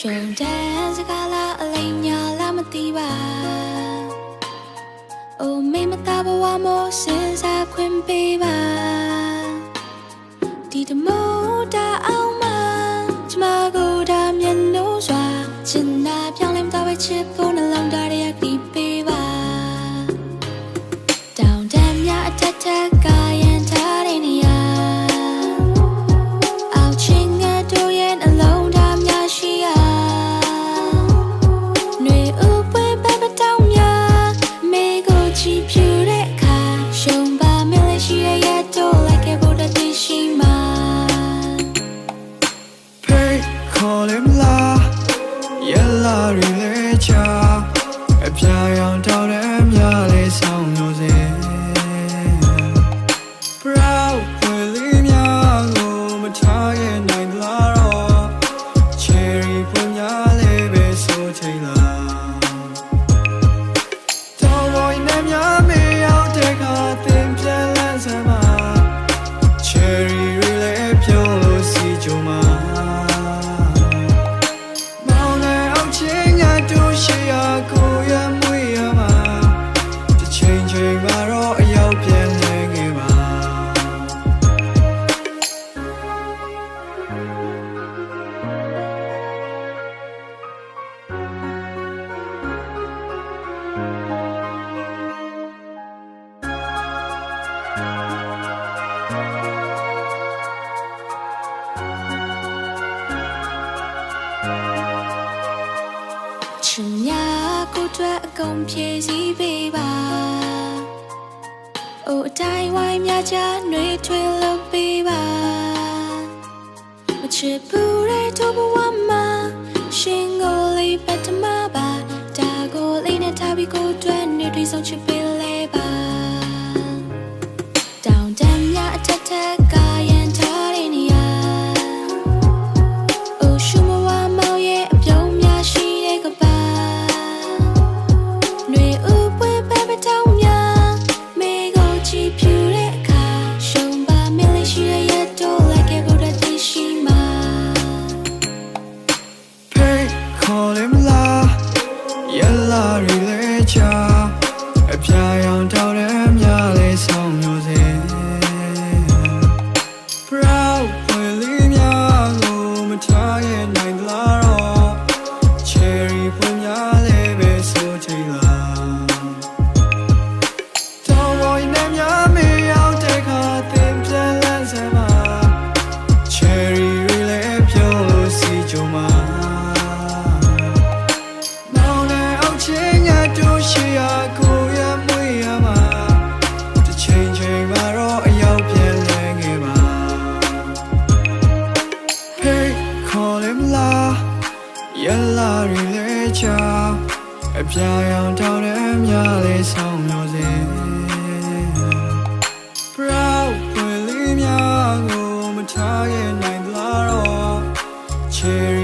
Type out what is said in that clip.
ရှုံတန်းစကားလားအလိမ်ညာလားမသိပါအိုမေမတာဘဝမို့စဉ်းစားခွင့်ပေးပါဒီတမောတာအောင်မကျမကိုဒါမျက်နှာစွာချင်နာပြောင်းလဲမသွားပဲချစ်ဖို့ Yollarımla Yıllar ileri chừng nhà cô trẻ công phe gì về bà အိုအတိုင်းဝိုင်းများချနှွေထွေလုံးပေးပါမချစ်ဘူးတဲ့တို့ဘဝမှာရှင်ကိုလေးပတ်တမပါဒါကိုလေးနဲ့ထားပြီးကိုတွေ့ ရလာရီလဲချအပြာရောင်တ ရလာရီလဲချာအပြာရောင်တောင်းတဲ့များလေးဆောင်မျိုးစေ Proud ဝယ်လေးများကိုမထားခဲ့နိုင်လားတော့ Cherry